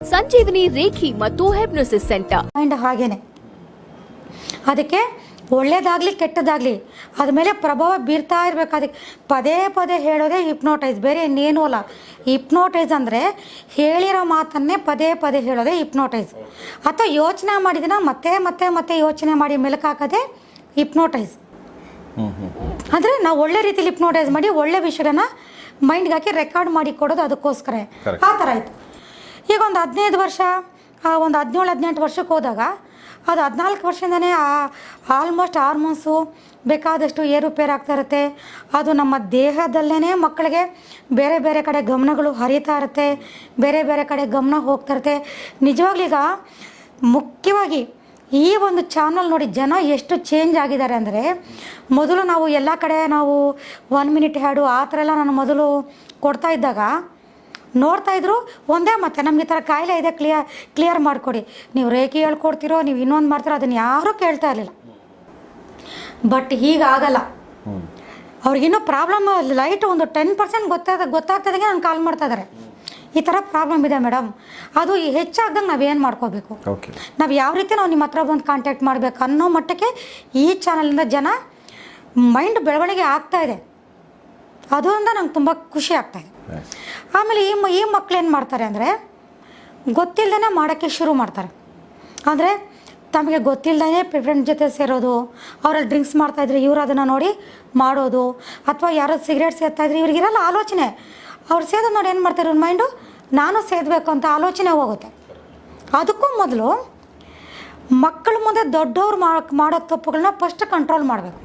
ಸಂಜೀವಿನಿ reiki ಮತ್ತು ಹೆಪ್ನೋಸಿಸ್ centre. And ಹಾಗೇನೆ. ಅದಕ್ಕೆ ಒಳ್ಳೇದಾಗ್ಲಿ ಕೆಟ್ಟದಾಗ್ಲಿ ಅದ ಮೇಲೆ ಪ್ರಭಾವ ಬೀರ್ತಾ ಇರ್ಬೇಕು. ಅದಕ್ಕೆ ಪದೇ ಪದೇ ಹೇಳೋದೇ ಹಿಪ್ನೋಟೈಸ್ ಬೇರೆ ಇನ್ನೇನು ಅಲ್ಲ. ಹಿಪ್ನೋಟೈಸ್ ಅಂದರೆ ಹೇಳಿರೋ ಮಾತನ್ನೇ ಪದೇ ಪದೇ ಹೇಳೋದೇ ಹಿಪ್ನೋಟೈಸ್ ಅಥವಾ ಯೋಚನೆ ಮಾಡಿದಿನ ಮತ್ತೆ ಮತ್ತೆ ಮತ್ತೆ ಯೋಚನೆ ಮಾಡಿ ಮೆಲುಕಾಕೋದೇ ಹಿಪ್ನೋಟೈಸ್ ಅಂದರೆ ನಾವು ಒಳ್ಳೆ ರೀತಿಲಿ ಹಿಪ್ನೋಟೈಸ್ ಮಾಡಿ ಒಳ್ಳೆ ವಿಷಯನ ಮೈಂಡ್ಗೆ ಹಾಕಿ ರೆಕಾರ್ಡ್ ಮಾಡಿ ಕೊಡೋದು ಅದಕ್ಕೋಸ್ಕರ. ಆ ಥರ ಆಯಿತು. ಈಗ ಒಂದು ಹದಿನೈದು ವರ್ಷ ಆ, ಒಂದು ಹದಿನೇಳು ಹದಿನೆಂಟು ವರ್ಷಕ್ಕೆ ಹೋದಾಗ ಅದು ಹದಿನಾಲ್ಕು ವರ್ಷದಿಂದನೇ ಆಲ್ಮೋಸ್ಟ್ ಹಾರ್ಮೋನ್ಸು ಬೇಕಾದಷ್ಟು ಏರುಪೇರು ಆಗ್ತಾ ಇರುತ್ತೆ. ಅದು ನಮ್ಮ ದೇಹದಲ್ಲೇ ಮಕ್ಕಳಿಗೆ ಬೇರೆ ಬೇರೆ ಕಡೆ ಗಮನಗಳು ಹರಿತಾ ಇರುತ್ತೆ ಬೇರೆ ಬೇರೆ ಕಡೆ ಗಮನ ಹೋಗ್ತಾ ಇರುತ್ತೆ. ನಿಜವಾಗ್ಲೀಗ ಮುಖ್ಯವಾಗಿ ಈ ಒಂದು ಚಾನಲ್ ನೋಡಿ ಜನ ಎಷ್ಟು ಚೇಂಜ್ ಆಗಿದ್ದಾರೆ ಅಂದರೆ ಮೊದಲು ನಾವು ಎಲ್ಲ ಕಡೆ ನಾವು ಒನ್ ಮಿನಿಟ್ ಹ್ಯಾಡು ಆ ಥರ ಎಲ್ಲ ನಾನು ಮೊದಲು ಕೊಡ್ತಾ ಇದ್ದಾಗ ನೋಡ್ತಾ ಇದ್ರು ಒಂದೇ ಮತ್ತೆ ನಮ್ಗೆ ಈ ಥರ ಕಾಯಿಲೆ ಇದೆ ಕ್ಲಿಯರ್ ಕ್ಲಿಯರ್ ಮಾಡಿಕೊಡಿ. ನೀವು ರೇಖೆ ಹೇಳ್ಕೊಡ್ತೀರೋ ನೀವು ಇನ್ನೊಂದು ಮಾಡ್ತೀರೋ ಅದನ್ನು ಯಾರೂ ಕೇಳ್ತಾ ಇರಲಿಲ್ಲ. ಬಟ್ ಹೀಗಾಗಲ್ಲ ಅವ್ರಿಗಿನ್ನೂ ಪ್ರಾಬ್ಲಮ್ ಲೈಟ್ ಒಂದು ಟೆನ್ ಪರ್ಸೆಂಟ್ ಗೊತ್ತಾಗ ಗೊತ್ತಾಗ್ತದಂಗೆ ನಾನು ಕಾಲ್ ಮಾಡ್ತಾ ಇದ್ದಾರೆ ಈ ಥರ ಪ್ರಾಬ್ಲಮ್ ಇದೆ ಮೇಡಮ್ ಅದು ಹೆಚ್ಚಾಗ್ದಂಗೆ ನಾವೇನು ಮಾಡ್ಕೋಬೇಕು? ನಾವು ಯಾವ ರೀತಿ ನಾವು ನಿಮ್ಮ ಹತ್ರ ಬಂದು ಕಾಂಟ್ಯಾಕ್ಟ್ ಮಾಡಬೇಕು ಅನ್ನೋ ಮಟ್ಟಕ್ಕೆ ಈ ಚಾನಲಿಂದ ಜನ ಮೈಂಡ್ ಬೆಳವಣಿಗೆ ಆಗ್ತಾ ಇದೆ. ಅದರಿಂದ ನಂಗೆ ತುಂಬ ಖುಷಿ ಆಗ್ತಾ ಇದೆ. ಆಮೇಲೆ ಈ ಈ ಮಕ್ಳು ಏನು ಮಾಡ್ತಾರೆ ಅಂದರೆ ಗೊತ್ತಿಲ್ಲದೇ ಮಾಡೋಕ್ಕೆ ಶುರು ಮಾಡ್ತಾರೆ. ಅಂದರೆ ತಮಗೆ ಗೊತ್ತಿಲ್ಲದೇ ಫ್ರೆಂಡ್ ಜೊತೆ ಸೇರೋದು, ಅವರಲ್ಲಿ ಡ್ರಿಂಕ್ಸ್ ಮಾಡ್ತಾಯಿದ್ರೆ ಇವರು ಅದನ್ನು ನೋಡಿ ಮಾಡೋದು, ಅಥವಾ ಯಾರೋ ಸಿಗರೇಟ್ ಸೇರ್ತಾಯಿದ್ರೆ ಇವ್ರಿಗಿರಲ್ಲ ಆಲೋಚನೆ. ಅವ್ರು ಸೇದೋದು ನೋಡಿ ಏನು ಮಾಡ್ತಾರೆ ಇವ್ರ ಮೈಂಡು ನಾನು ಸೇದಬೇಕು ಅಂತ ಆಲೋಚನೆ ಹೋಗುತ್ತೆ. ಅದಕ್ಕೂ ಮೊದಲು ಮಕ್ಕಳ ಮುಂದೆ ದೊಡ್ಡವ್ರು ಮಾಡೋ ತಪ್ಪುಗಳನ್ನ ಫಸ್ಟ್ ಕಂಟ್ರೋಲ್ ಮಾಡಬೇಕು.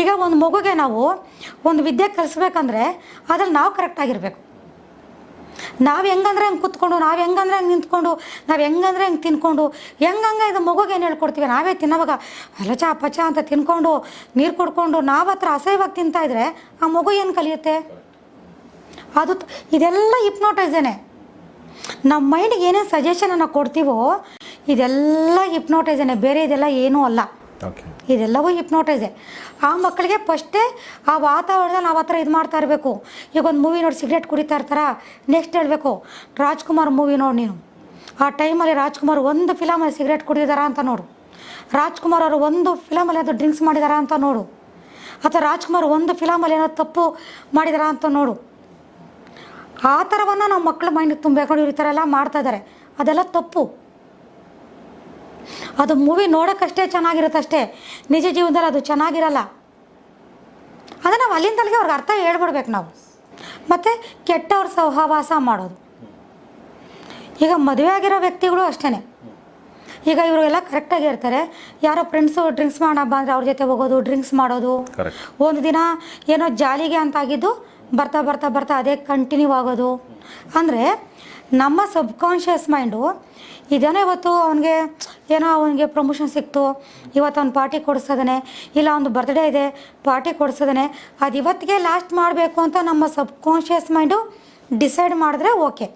ಈಗ ಒಂದು ಮಗುಗೆ ನಾವು ಒಂದು ವಿದ್ಯೆ ಕಲಿಸ್ಬೇಕಂದ್ರೆ ಅದ್ರಲ್ಲಿ ನಾವು ಕರೆಕ್ಟಾಗಿರ್ಬೇಕು ನಾವು ಹೆಂಗಂದ್ರೆ ಹಂಗೆ ಕೂತ್ಕೊಂಡು, ನಾವು ಹೆಂಗಂದ್ರೆ ಹಂಗೆ ನಿಂತ್ಕೊಂಡು, ನಾವು ಹೆಂಗಂದ್ರೆ ಹಂಗೆ ತಿನ್ಕೊಂಡು, ಹೆಂಗಂಗೆ ಇದು ಮಗುಗೆ ಏನು ಹೇಳ್ಕೊಡ್ತೀವಿ? ನಾವೇ ತಿನ್ನೋವಾಗ ಲಚ ಪಚ ಅಂತ ತಿನ್ಕೊಂಡು ನೀರು ಕುಡ್ಕೊಂಡು ನಾವು ಹತ್ರ ಅಸಹ್ಯವಾಗಿ ತಿಂತಾ ಇದ್ರೆ ಆ ಮಗು ಏನು ಕಲಿಯುತ್ತೆ? ಅದು ಇದೆಲ್ಲ ಹಿಪ್ನೋಟೈಸೇನೆ ನಮ್ಮ ಮೈಂಡಿಗೆ ಏನೇನು ಸಜೆಷನನ್ನು ಕೊಡ್ತೀವೋ, ಇದೆಲ್ಲ ಹಿಪ್ನೋಟೈಸೇನೆ ಬೇರೆ ಇದೆಲ್ಲ ಏನೂ ಅಲ್ಲ. ಇದೆಲ್ಲವೂ ಹಿಪ್ನೋಟೈಸೆ ಆ ಮಕ್ಕಳಿಗೆ ಫಸ್ಟೇ ಆ ವಾತಾವರಣದಲ್ಲಿ ನಾವು ಆ ಥರ ಇದು ಮಾಡ್ತಾ ಇರಬೇಕು. ಈಗ ಒಂದು ಮೂವಿ ನೋಡಿ ಸಿಗರೇಟ್ ಕುಡಿತಾ ಇರ್ತಾರ? ನೆಕ್ಸ್ಟ್ ಹೇಳಬೇಕು, ರಾಜ್ಕುಮಾರ್ ಮೂವಿ ನೋಡಿ ನೀನು. ಆ ಟೈಮಲ್ಲಿ ರಾಜ್ಕುಮಾರ್ ಒಂದು ಫಿಲಮಲ್ಲಿ ಸಿಗರೇಟ್ ಕುಡಿದಾರ ಅಂತ ನೋಡು. ರಾಜ್ಕುಮಾರ್ ಅವರು ಒಂದು ಫಿಲಮಲ್ಲಿ ಅದು ಡ್ರಿಂಕ್ಸ್ ಮಾಡಿದಾರಾ ಅಂತ ನೋಡು. ಅಥವಾ ರಾಜ್ಕುಮಾರ್ ಒಂದು ಫಿಲಮಲ್ಲಿ ಏನೋ ತಪ್ಪು ಮಾಡಿದಾರಾ ಅಂತ ನೋಡು. ಆ ಥರವನ್ನು ನಾವು ಮಕ್ಕಳ ಮೈಂಡಿಗೆ ಇವ್ರು ಈ ಥರ ಎಲ್ಲ ಮಾಡ್ತಾ ಇದ್ದಾರೆ ಅದೆಲ್ಲ ತಪ್ಪು. ಅದು ಮೂವಿ ನೋಡೋಕ್ಕಷ್ಟೇ ಚೆನ್ನಾಗಿರುತ್ತೆ ಅಷ್ಟೇ ನಿಜ ಜೀವನದಲ್ಲಿ ಅದು ಚೆನ್ನಾಗಿರಲ್ಲ. ಅದು ನಾವು ಅಲ್ಲಿಂದಲ್ಲಿಗೆ ಅವ್ರಿಗೆ ಅರ್ಥ ಹೇಳ್ಬಿಡ್ಬೇಕು ನಾವು. ಮತ್ತು ಕೆಟ್ಟವ್ರ ಸಹವಾಸ ಮಾಡೋದು. ಈಗ ಮದುವೆ ಆಗಿರೋ ವ್ಯಕ್ತಿಗಳು ಅಷ್ಟೇ ಈಗ ಇವರು ಎಲ್ಲ ಕರೆಕ್ಟಾಗಿ ಇರ್ತಾರೆ. ಯಾರೋ ಫ್ರೆಂಡ್ಸು ಡ್ರಿಂಕ್ಸ್ ಮಾಡೋಣ ಅಂದರೆ ಅವ್ರ ಜೊತೆ ಹೋಗೋದು ಡ್ರಿಂಕ್ಸ್ ಮಾಡೋದು. ಒಂದು ದಿನ ಏನೋ ಜಾಲಿಗೆ ಅಂತ ಆಗಿದ್ದು ಬರ್ತಾ ಬರ್ತಾ ಬರ್ತಾ ಅದೇ ಕಂಟಿನ್ಯೂ ಆಗೋದು. ಅಂದರೆ ನಮ್ಮ ಸಬ್ಕಾನ್ಷಿಯಸ್ ಮೈಂಡು ಇದೇನೋ ಇವತ್ತು ಅವನಿಗೆ ಏನೋ ಅವನಿಗೆ ಪ್ರಮೋಷನ್ ಸಿಕ್ತು ಇವತ್ತು ಅವ್ನು ಪಾರ್ಟಿ ಕೊಡಿಸೋದನೆ ಇಲ್ಲ ಒಂದು ಬರ್ತ್ಡೇ ಇದೆ ಪಾರ್ಟಿ ಕೊಡಿಸೋದನೆ ಅದು ಇವತ್ತಿಗೆ ಲಾಸ್ಟ್ ಮಾಡಬೇಕು ಅಂತ ನಮ್ಮ ಸಬ್ಕಾನ್ಷಿಯಸ್ ಮೈಂಡು ಡಿಸೈಡ್ ಮಾಡಿದ್ರೆ ಓಕೆ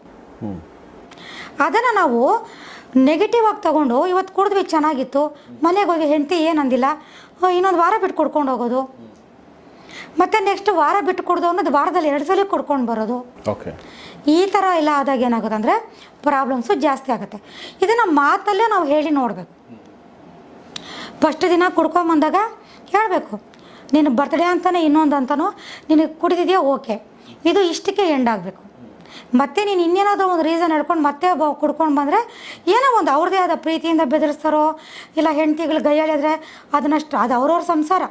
ಅದನ್ನು ನಾವು ನೆಗೆಟಿವ್ ಆಗಿ ತಗೊಂಡು ಇವತ್ತು ಕುಡಿದ್ವಿ ಚೆನ್ನಾಗಿತ್ತು ಮನೆಗೆ ಹೋಗಿ ಹೆಂಡತಿ ಏನಂದಿಲ್ಲ ಇನ್ನೊಂದು ವಾರ ಬಿಟ್ಟು ಕುಡ್ಕೊಂಡು ಹೋಗೋದು. ಮತ್ತು ನೆಕ್ಸ್ಟ್ ವಾರ ಬಿಟ್ಟು ಕೊಡೋದು ಅನ್ನೋದು ವಾರದಲ್ಲಿ ಎರಡು ಸಲ ಕೊಡ್ಕೊಂಡು ಬರೋದು. ಓಕೆ ಈ ಥರ ಎಲ್ಲ ಆದಾಗ ಏನಾಗುತ್ತೆ ಅಂದರೆ ಪ್ರಾಬ್ಲಮ್ಸು ಜಾಸ್ತಿ ಆಗುತ್ತೆ. ಇದನ್ನು ಮಾತಲ್ಲೇ ನಾವು ಹೇಳಿ ನೋಡಬೇಕು. ಫಸ್ಟ್ ದಿನ ಕುಡ್ಕೊಂಬಂದಾಗ ಹೇಳಬೇಕು ನಿನ್ನ ಬರ್ತ್ಡೇ ಅಂತಾನೆ ಇನ್ನೊಂದು ಅಂತಾನೋ ನಿನಗೆ ಕುಡಿದಿದೆಯಾ? ಓಕೆ ಇದು ಇಷ್ಟಕ್ಕೆ ಎಂಡ್ ಆಗಬೇಕು. ಮತ್ತೆ ನೀನು ಇನ್ನೇನಾದರೂ ಒಂದು ರೀಸನ್ ಹೇಳ್ಕೊಂಡು ಮತ್ತೆ ಬ ಕುಡ್ಕೊಂಡು ಬಂದರೆ ಏನೋ ಒಂದು ಅವ್ರದ್ದೇ ಆದ ಪ್ರೀತಿಯಿಂದ ಬೆದರಿಸ್ತಾರೋ ಇಲ್ಲ ಹೆಂಡ್ತಿಗಳು ಗೈಯಾಳಿದ್ರೆ ಅದನ್ನಷ್ಟು ಅದು ಅವ್ರವ್ರ ಸಂಸಾರ.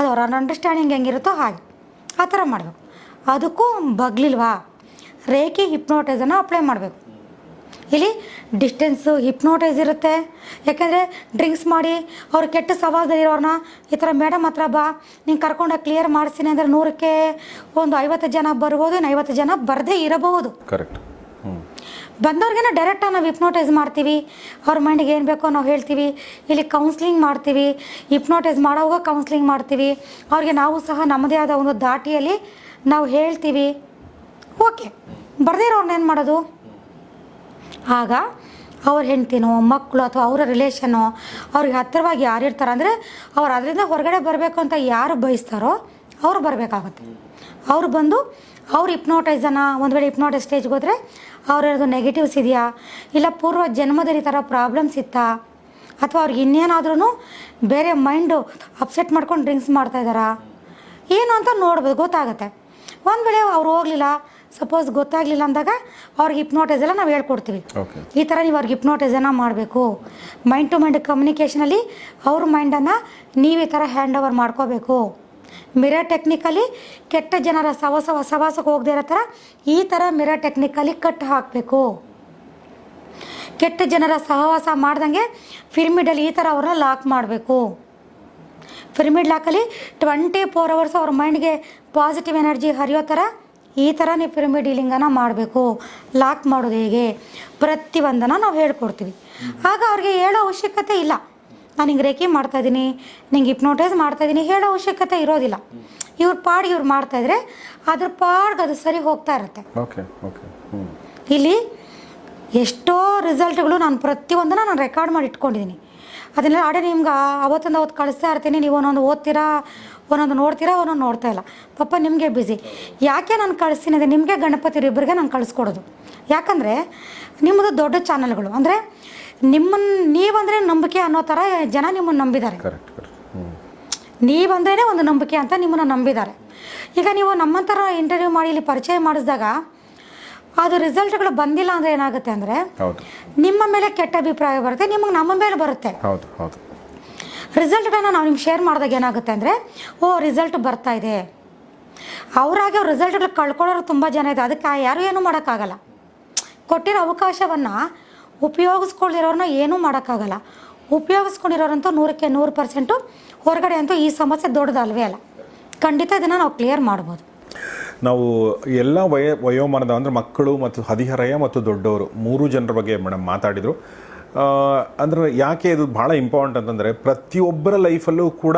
ಅದು ಅವ್ರ ಅಂಡರ್ಸ್ಟ್ಯಾಂಡಿಂಗ್ ಹೆಂಗಿರುತ್ತೋ ಹಾಗೆ. ಆ ಥರ ಮಾಡಬೇಕು. ಅದಕ್ಕೂ ಬಗ್ಲಿಲ್ವಾ? ರೇಖೆ ಹಿಪ್ನೋಟೈಸನ್ನು ಅಪ್ಲೈ ಮಾಡಬೇಕು. ಇಲ್ಲಿ ಡಿಸ್ಟೆನ್ಸು ಹಿಪ್ನೋಟೈಸ್ ಇರುತ್ತೆ. ಯಾಕೆಂದರೆ ಡ್ರಿಂಕ್ಸ್ ಮಾಡಿ ಅವ್ರು ಕೆಟ್ಟ ಸವಾಲ್ದಲ್ಲಿರೋರನ್ನ ಈ ಥರ ಮೇಡಮ್ ಹತ್ರ ಬಾ, ನೀನು ಕರ್ಕೊಂಡು ಕ್ಲಿಯರ್ ಮಾಡಿಸ್ತೀನಿ ಅಂದರೆ ನೂರಕ್ಕೆ ಒಂದು ಐವತ್ತು ಜನ ಬರ್ಬೋದು, ಇನ್ನು ಐವತ್ತು ಜನ ಬರದೇ ಇರಬಹುದು. ಕರೆಕ್ಟ್ ಬಂದವ್ರಿಗೇನೋ ಡೈರೆಕ್ಟಾಗಿ ನಾವು ಹಿಪ್ನೋಟೈಸ್ ಮಾಡ್ತೀವಿ. ಅವ್ರ ಮೈಂಡಿಗೆ ಏನು ಬೇಕೋ ನಾವು ಹೇಳ್ತೀವಿ. ಇಲ್ಲಿ ಕೌನ್ಸ್ಲಿಂಗ್ ಮಾಡ್ತೀವಿ. ಹಿಪ್ನೋಟೈಸ್ ಮಾಡೋವಾಗ ಕೌನ್ಸ್ಲಿಂಗ್ ಮಾಡ್ತೀವಿ. ಅವ್ರಿಗೆ ನಾವು ಸಹ ನಮ್ಮದೇ ಆದ ಒಂದು ದಾಟಿಯಲ್ಲಿ ನಾವು ಹೇಳ್ತೀವಿ. ಓಕೆ ಬರ್ದೇ ಏನು ಮಾಡೋದು? ಆಗ ಅವ್ರ ಹೆಂಡ್ತಿನೋ ಮಕ್ಕಳು ಅಥವಾ ಅವರ ರಿಲೇಷನ್ನು ಅವ್ರಿಗೆ ಹತ್ತಿರವಾಗಿ ಯಾರು ಇರ್ತಾರೆ ಅಂದರೆ ಅವ್ರು ಅದರಿಂದ ಹೊರಗಡೆ ಬರಬೇಕು ಅಂತ ಯಾರು ಬಯಸ್ತಾರೋ ಅವರು ಬರಬೇಕಾಗುತ್ತೆ. ಅವ್ರು ಬಂದು ಅವ್ರು ಹಿಪ್ನೋಟೈಸನ ಒಂದು ವೇಳೆ ಹಿಪ್ನೋಟೈಸ್ ಸ್ಟೇಜ್ಗೆ ಹೋದರೆ ಅವ್ರದ್ದು ನೆಗೆಟಿವ್ಸ್ ಇದೆಯಾ? ಇಲ್ಲ ಪೂರ್ವ ಜನ್ಮದಲ್ಲಿ ಈ ಥರ ಪ್ರಾಬ್ಲಮ್ಸ್ ಇತ್ತಾ? ಅಥವಾ ಅವ್ರಿಗೆ ಇನ್ನೇನಾದ್ರೂ ಬೇರೆ ಮೈಂಡು ಅಪ್ಸೆಟ್ ಮಾಡ್ಕೊಂಡು ಡ್ರಿಂಕ್ಸ್ ಮಾಡ್ತಾ ಇದ್ದಾರಾ? ಏನು ಅಂತ ನೋಡ್ಬೋದು ಗೊತ್ತಾಗುತ್ತೆ. ಒಂದು ವೇಳೆ ಅವ್ರು ಹೋಗಲಿಲ್ಲ ಸಪೋಸ್ ಗೊತ್ತಾಗಲಿಲ್ಲ ಅಂದಾಗ ಅವ್ರಿಗೆ ಹಿಪ್ನೋಟೈಸ್ ಎಲ್ಲ ನಾವು ಹೇಳ್ಕೊಡ್ತೀವಿ. ಈ ಥರ ನೀವು ಅವ್ರಿಗೆ ಹಿಪ್ನೋಟೈಸನ್ನು ಮಾಡಬೇಕು. ಮೈಂಡ್ ಟು ಮೈಂಡ್ ಕಮ್ಯುನಿಕೇಷನಲ್ಲಿ ಅವ್ರ ಮೈಂಡನ್ನು ನೀವು ಈ ಥರ ಹ್ಯಾಂಡ್ ಓವರ್ ಮಾಡ್ಕೋಬೇಕು. ಮಿರರ್ ಟೆಕ್ನಿಕಲಿ ಕೆಟ್ಟ ಜನರ ಸವಸ ಸವಾಸಕ್ಕೆ ಹೋಗದೇ ಇರೋ ಥರ ಈ ಥರ ಮಿರರ್ ಟೆಕ್ನಿಕಲಿ ಕಟ್ ಹಾಕಬೇಕು. ಕೆಟ್ಟ ಜನರ ಸಹವಾಸ ಮಾಡ್ದಂಗೆ ಪಿರಮಿಡಲ್ಲಿ ಈ ಥರ ಅವ್ರನ್ನ ಲಾಕ್ ಮಾಡಬೇಕು. ಫಿರ್ಮಿಡ್ ಲಾಕಲ್ಲಿ ಟ್ವೆಂಟಿ ಫೋರ್ ಅವರ್ಸ್ ಅವ್ರ ಮೈಂಡ್ಗೆ ಪಾಸಿಟಿವ್ ಎನರ್ಜಿ ಹರಿಯೋ ಥರ ಈ ಥರ ನೀವು ಪಿರಮಿಡ್ ಡೀಲಿಂಗನ್ನು ಮಾಡಬೇಕು. ಲಾಕ್ ಮಾಡೋದು ಹೇಗೆ? ಪ್ರತಿಯೊಂದನ್ನು ನಾವು ಹೇಳ್ಕೊಡ್ತೀವಿ. ಆಗ ಅವ್ರಿಗೆ ಹೇಳೋ ಅವಶ್ಯಕತೆ ಇಲ್ಲ. ನಾನು ಹಿಂಗೆ ರೇಖೆ ಮಾಡ್ತಾಯಿದ್ದೀನಿ ನಿಂಗೆ ಹಿಪ್ನೋಟೈಸ್ ಮಾಡ್ತಾಯಿದ್ದೀನಿ ಹೇಳೋ ಅವಶ್ಯಕತೆ ಇರೋದಿಲ್ಲ. ಇವ್ರ ಪಾಡಿಗೆ ಇವ್ರು ಮಾಡ್ತಾಯಿದ್ರೆ ಅದ್ರ ಪಾಡ್ಗೆ ಅದು ಸರಿ ಹೋಗ್ತಾ ಇರುತ್ತೆ. ಇಲ್ಲಿ ಎಷ್ಟೋ ರಿಸಲ್ಟ್ಗಳು ನಾನು ಪ್ರತಿಯೊಂದನ್ನು ನಾನು ರೆಕಾರ್ಡ್ ಮಾಡಿ ಇಟ್ಕೊಂಡಿದ್ದೀನಿ ಅದನ್ನೆಲ್ಲ ಆಡೇ ನಿಮ್ಗೆ ಅವತ್ತೊಂದು ಅವತ್ತು ಕಳಿಸ್ತಾ ಇರ್ತೀನಿ ನೀವು ಒಂದೊಂದು ಓದ್ತೀರಾ ಒಂದೊಂದು ನೋಡ್ತೀರಾ ಒಂದೊಂದು ನೋಡ್ತಾ ಇಲ್ಲ. ಪಾಪ ನಿಮಗೆ ಬ್ಯುಸಿ ಯಾಕೆ ನಾನು ಕಳಿಸ್ತೀನಿ ಅದೇ ನಿಮಗೆ ಗಣಪತಿ ಇಬ್ಬರಿಗೆ ನಾನು ಕಳಿಸ್ಕೊಡೋದು. ಯಾಕಂದರೆ ನಿಮ್ಮದು ದೊಡ್ಡ ಚಾನಲ್ಗಳು ಅಂದರೆ ನಿಮ್ಮನ್ನು ನೀವಂದರೆ ನಂಬಿಕೆ ಅನ್ನೋ ಥರ ಜನ ನಿಮ್ಮನ್ನು ನಂಬಿದ್ದಾರೆ. ನೀವಂದ್ರೇ ಒಂದು ನಂಬಿಕೆ ಅಂತ ನಿಮ್ಮನ್ನು ನಂಬಿದ್ದಾರೆ. ಈಗ ನೀವು ನಮ್ಮಂಥರ ಇಂಟರ್ವ್ಯೂ ಮಾಡಿ ಇಲ್ಲಿ ಪರಿಚಯ ಮಾಡಿಸಿದಾಗ ಅದು ರಿಸಲ್ಟ್ಗಳು ಬಂದಿಲ್ಲ ಅಂದರೆ ಏನಾಗುತ್ತೆ ಅಂದರೆ ನಿಮ್ಮ ಮೇಲೆ ಕೆಟ್ಟ ಅಭಿಪ್ರಾಯ ಬರುತ್ತೆ ನಿಮಗೆ ನಮ್ಮ ಮೇಲೆ ಬರುತ್ತೆ. ರಿಸಲ್ಟ್ಗಳನ್ನ ನಾವು ನಿಮ್ಗೆ ಶೇರ್ ಮಾಡಿದಾಗ ಏನಾಗುತ್ತೆ ಅಂದರೆ ಓ ರಿಸಲ್ಟ್ ಬರ್ತಾ ಇದೆ. ಅವರಾಗೆ ಅವ್ರ ರಿಸಲ್ಟ್ಗಳು ಕಳ್ಕೊಳ್ಳೋರು ತುಂಬ ಜನ ಇದೆ ಅದಕ್ಕೆ ಯಾರು ಏನೂ ಮಾಡೋಕ್ಕಾಗಲ್ಲ. ಕೊಟ್ಟಿರೋ ಅವಕಾಶವನ್ನು ಉಪಯೋಗಿಸ್ಕೊಳ್ಳಿರೋರನ್ನ ಏನೂ ಮಾಡೋಕ್ಕಾಗಲ್ಲ. ಉಪಯೋಗಿಸ್ಕೊಂಡಿರೋರಂತೂ ನೂರಕ್ಕೆ ನೂರು ಪರ್ಸೆಂಟು ಹೊರಗಡೆ ಅಂತೂ ಈ ಸಮಸ್ಯೆ ದೊಡ್ಡದಲ್ವೇ ಅಲ್ಲ. ಖಂಡಿತ ಇದನ್ನು ನಾವು ಕ್ಲಿಯರ್ ಮಾಡ್ಬೋದು. ನಾವು ಎಲ್ಲ ವಯ, ವಯೋಮಾನದ ಅಂದರೆ ಮಕ್ಕಳು ಮತ್ತು ಹದಿಹರೆಯ ಮತ್ತು ದೊಡ್ಡವರು, ಮೂರು ಜನರ ಬಗ್ಗೆ ಮೇಡಮ್ ಮಾತಾಡಿದರು. ಅಂದರೆ ಯಾಕೆ ಇದು ಭಾಳ ಇಂಪಾರ್ಟೆಂಟ್ ಅಂತಂದರೆ ಪ್ರತಿಯೊಬ್ಬರ ಲೈಫಲ್ಲೂ ಕೂಡ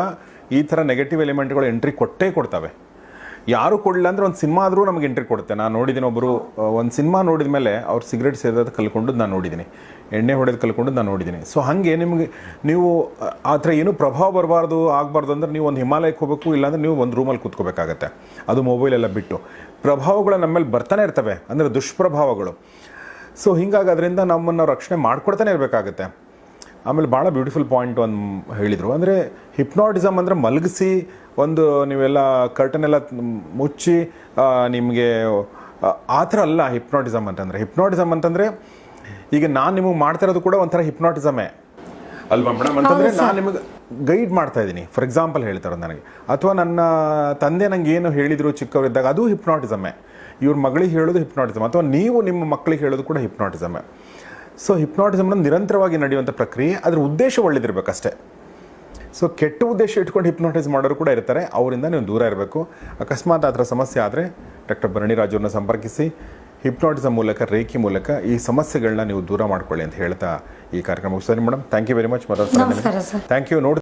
ಈ ಥರ ನೆಗೆಟಿವ್ ಎಲಿಮೆಂಟ್ಗಳು ಎಂಟ್ರಿ ಕೊಟ್ಟೇ ಕೊಡ್ತವೆ. ಯಾರು ಕೊಡಲಿಲ್ಲ ಅಂದರೆ ಒಂದು ಸಿನಿಮಾ ಆದರೂ ನಮಗೆ ಎಂಟ್ರಿ ಕೊಡುತ್ತೆ. ನಾನು ನೋಡಿದ್ದೀನಿ ಒಬ್ಬರು ಒಂದು ಸಿನಿಮಾ ನೋಡಿದ ಮೇಲೆ ಅವ್ರು ಸಿಗರೇಟ್ ಸೇದೋದು ಕಲ್ಕೊಂಡು ನಾನು ನೋಡಿದ್ದೀನಿ. ಎಣ್ಣೆ ಹೊಡೆದು ಕಲ್ಕೊಂಡು ನಾನು ನೋಡಿದ್ದೀನಿ. ಸೊ ಹಾಗೆ ನಿಮಗೆ, ನೀವು, ಆ- ಥರ ಏನೂ ಪ್ರಭಾವ ಬರಬಾರ್ದು, ಆಗಬಾರ್ದು ಅಂದ್ರೆ ನೀವು ಒಂದು ಹಿಮಾಲಯಕ್ಕೆ ಹೋಗಬೇಕು, ಇಲ್ಲಾಂದ್ರೆ ನೀವು ಒಂದು ರೂಮಲ್ಲಿ ಕೂತ್ಕೋಬೇಕಾಗತ್ತೆ. ಅದು ಮೊಬೈಲ್ ಎಲ್ಲ ಬಿಟ್ಟು. ಪ್ರಭಾವಗಳು ನಮ್ಮಲ್ಲಿ ಬರ್ತಾನೆ ಇರ್ತವೆ, ಅಂದರೆ ದುಷ್ಪ್ರಭಾವಗಳು. ಸೊ ಹಿಂಗಾಗಿ ಅದರಿಂದ ನಮ್ಮನ್ನು ರಕ್ಷಣೆ ಮಾಡ್ಕೊಡ್ತಾನೆ ಇರಬೇಕಾಗತ್ತೆ. ಆಮೇಲೆ ಭಾಳ ಬ್ಯೂಟಿಫುಲ್ ಪಾಯಿಂಟ್ ಒಂದು ಹೇಳಿದರು. ಅಂದರೆ ಹಿಪ್ನಾಟಿಸಮ್ ಅಂದರೆ ಮಲಗಿಸಿ ಒಂದು ನೀವೆಲ್ಲ ಕರ್ಟನ್ ಎಲ್ಲ ಮುಚ್ಚಿ ನಿಮಗೆ ಆ ಥರ ಅಲ್ಲ ಹಿಪ್ನಾಟಿಸಮ್ ಅಂತಂದರೆ. ಹಿಪ್ನಾಟಿಸಮ್ ಅಂತಂದರೆ ಈಗ ನಾನು ನಿಮಗೆ ಮಾಡ್ತಾ ಇರೋದು ಕೂಡ ಒಂಥರ ಹಿಪ್ನಾಟಿಸಮೇ ಅಲ್ವಾ ಮೇಡಮ್ ಅಂತಂದರೆ ನಾನು ನಿಮಗೆ ಗೈಡ್ ಮಾಡ್ತಾ ಇದ್ದೀನಿ. ಫಾರ್ ಎಕ್ಸಾಂಪಲ್ ಹೇಳ್ತಾರೆ ನನಗೆ. ಅಥವಾ ನನ್ನ ತಂದೆ ನಂಗೆ ಏನು ಹೇಳಿದರು ಚಿಕ್ಕವರಿದ್ದಾಗ ಅದು ಹಿಪ್ನಾಟಿಸಮೇ ಇವ್ರ ಮಗಳಿಗೆ ಹೇಳೋದು ಹಿಪ್ನಾಟಿಸಮ್ ಅಥವಾ ನೀವು ನಿಮ್ಮ ಮಕ್ಕಳಿಗೆ ಹೇಳೋದು ಕೂಡ ಹಿಪ್ನಾಟಿಸಮೇ ಸೊ ಹಿಪ್ನಾಟಿಸಮ್ನ ನಿರಂತರವಾಗಿ ನಡೆಯುವಂಥ ಪ್ರಕ್ರಿಯೆ ಅದರ ಉದ್ದೇಶ ಒಳ್ಳೇದಿರಬೇಕಷ್ಟೇ. ಸೊ ಕೆಟ್ಟ ಉದ್ದೇಶ ಇಟ್ಕೊಂಡು ಹಿಪ್ನೋಟೈಸ್ ಮಾಡೋರು ಕೂಡ ಇರ್ತಾರೆ. ಅವರಿಂದ ನೀವು ದೂರ ಇರಬೇಕು. ಅಕಸ್ಮಾತ್ ಆ ಥರ ಸಮಸ್ಯೆ ಆದರೆ ಡಾಕ್ಟರ್ ಭರಣಿ ರಾಜವ್ರನ್ನ ಸಂಪರ್ಕಿಸಿ ಹಿಪ್ನಾಟಿಸಮ್ ಮೂಲಕ ರೇಖಿ ಮೂಲಕ ಈ ಸಮಸ್ಯೆಗಳನ್ನ ನೀವು ದೂರ ಮಾಡ್ಕೊಳ್ಳಿ ಅಂತ ಹೇಳ್ತಾ ಈ ಕಾರ್ಯಕ್ರಮ ಸರಿ madam thank you very much sir. Thank you ನೋಡಿ